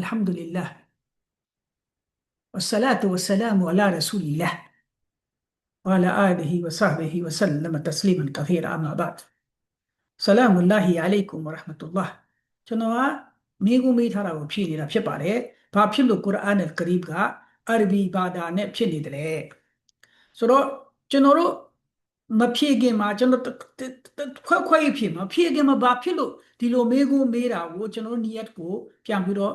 الحمد لله والصلاة والسلام على رسول الله وعلى آله وصحبه وسلم تسليما كثيرا أما بعد سلام الله عليكم ورحمة الله ကျွန်တော်ကမိကုမိထားတာကိုဖြည့်နေတာဖြစ်ပါတယ်။ဘာဖြစ်လို့ကုရ်အာန်နဲ့ကရီးကအရဘီဘာသာနဲ့ဖြစ်နေတယ်လဲ။ဆိုတော့ကျွန်တော်တို့မဖြည့်ခင်မှာကျွန်တော်ခွဲခွဲဖြည့်မှာဖြည့်ခင်မှာဘာဖြစ်လို့ဒီလိုမေးခွန်းမေးတာကိုကျွန်တော်နီယတ်ကိုပြန်ပြီးတော့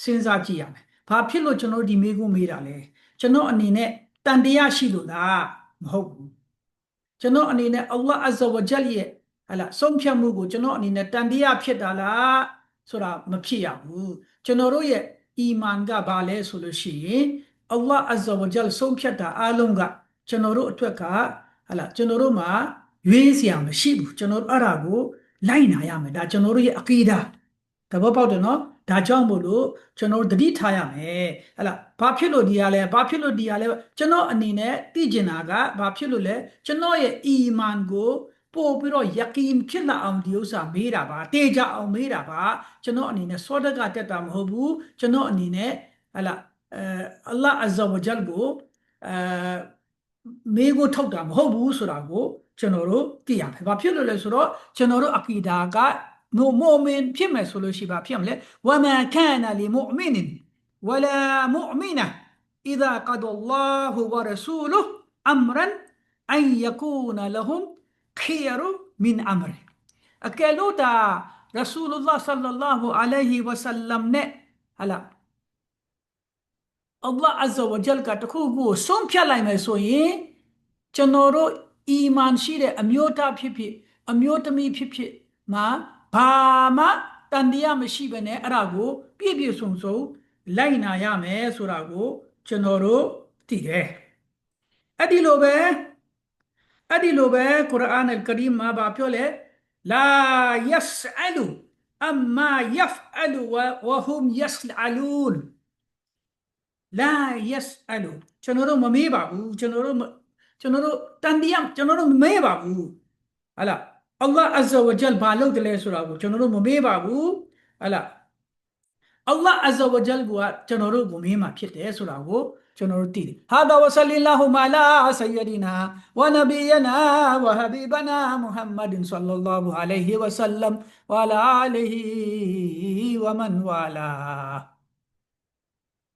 စဉ်းစားကြည့်ရမယ်။ဘာဖြစ်လို့ကျွန်တော်ဒီမေးခွန်းမေးတာလဲ။ကျွန်တော်အနေနဲ့တန်တရားရှိလို့လားမဟုတ်ဘူး။ကျွန်တော်အနေနဲ့အလ္လာဟ်အဇ္ဇဝဂျလ်ရဲ့ဟလာဆုံးဖြတ်မှုကိုကျွန်တော်အနေနဲ့တန်တရားဖြစ်တာလားဆိုတာမဖြစ်ရဘူးကျွန်တော်တို့ရဲ့အီမန်ကဘာလဲဆိုလို့ရှိရင်အလ္လာဟ်အဇ္ဇဝဂျလ်ဆုံးဖြတ်တာအလုံးကကျွန်တော်တို့အတွက်ကဟလာကျွန်တော်တို့မှာရွေးစရာမရှိဘူးကျွန်တော်အဲ့ဒါကိုလိုက်နာရမယ်ဒါကျွန်တော်တို့ရဲ့အကီဒါသဘောပေါက်တယ်နော် ဒါကြောင့်မို့လို့ကျွန်တော်တတိထားရမယ်ဟလာဘာဖြစ်လို့ဒီရလဲဘာဖြစ်လို့ဒီရလဲကျွန်တော်အနေနဲ့သိကျင်တာကဘာဖြစ်လို့လဲကျွန်တော်ရဲ့အီမန်ကိုပို့ပြီးတော့ယကင်ဖြစ်လာအောင်ဒီဥစ္စာမေးတာပါတေချအောင်မေးတာပါကျွန်တော်အနေနဲ့စောဒကတက်တာမဟုတ်ဘူးကျွန်တော်အနေနဲ့ဟလာအဲအလ္လာဟ်အဇ္ဇဝဂျလ်ကိုအဲမေးကိုထုတ်တာမဟုတ်ဘူးဆိုတာကိုကျွန်တော်တို့သိရမယ်။ဘာဖြစ်လို့လဲဆိုတော့ကျွန်တော်တို့အကီဒါက နိုမူမင်ဖြစ်မယ်ဆိုလို့ရှိပါဖြစ်မလဲ။ဝမာကာနလီမူမင်ဝလာမူမင် إذا قضى الله ورسوله أمرا أن يكون لهم خير من أمره အကယ်လို့ဒါရဆူလုလာဆလ္လာလာဟူအလိုင်ဟီဝဆလမ်နဲ့ဟလာအလ္လာဟ်အဇ္ဇဝဂျလ်ကတခုခုဆုံးဖြတ်လိုက်မယ်ဆိုရင်ကျွန်တော်တို့အီမန်ရှိတဲ့အမျိုးသားဖြစ်ဖြစ်အမျိုးသမီးဖြစ်ဖြစ်မှာ ဘာမှတန်တရားမရှိဘဲနဲ့အဲ့ဒါကို ပြည့်ပြည့်စုံစုံလိုက်နာရမယ်ဆိုတာကို ကျွန်တော်တို့သိတယ်အဲ့ဒီလိုပဲအဲ့ဒီလိုပဲကုရ်အာန်အယ်ကရီမှာဘာပြောလဲလာယက်စအလူအမ္မာယဖအလူဝဟွမ်ယက်စအလူန်လာယက်စအလူကျွန်တော်တို့မမေးပါဘူးကျွန်တော်တို့ကျွန်တော်တို့တန်တရားကျွန်တော်တို့မမေးပါဘူးဟာလား အလ္လာဟ်အဇ္ဇဝဂျလ်ဘာလုပ်တယ်လဲဆိုတာကိုကျွန်တော်တို့မမေးပါဘူးဟာလားအလ္လာဟ်အဇ္ဇဝဂျလ်ကကျွန်တော်တို့ကိုမေးမှာဖြစ်တယ်ဆိုတာကိုကျွန်တော်တို့သိတယ်ဟာဒါဝဆလီလာဟူမာလာဆယဒီနာဝနဘီယနာဝဟဘီဘနာမုဟမ္မဒ်ဆလ္လာလာဟူအလိုင်ဟီဝဆလမ်ဝလာအလီဟီဝမန်ဝလာ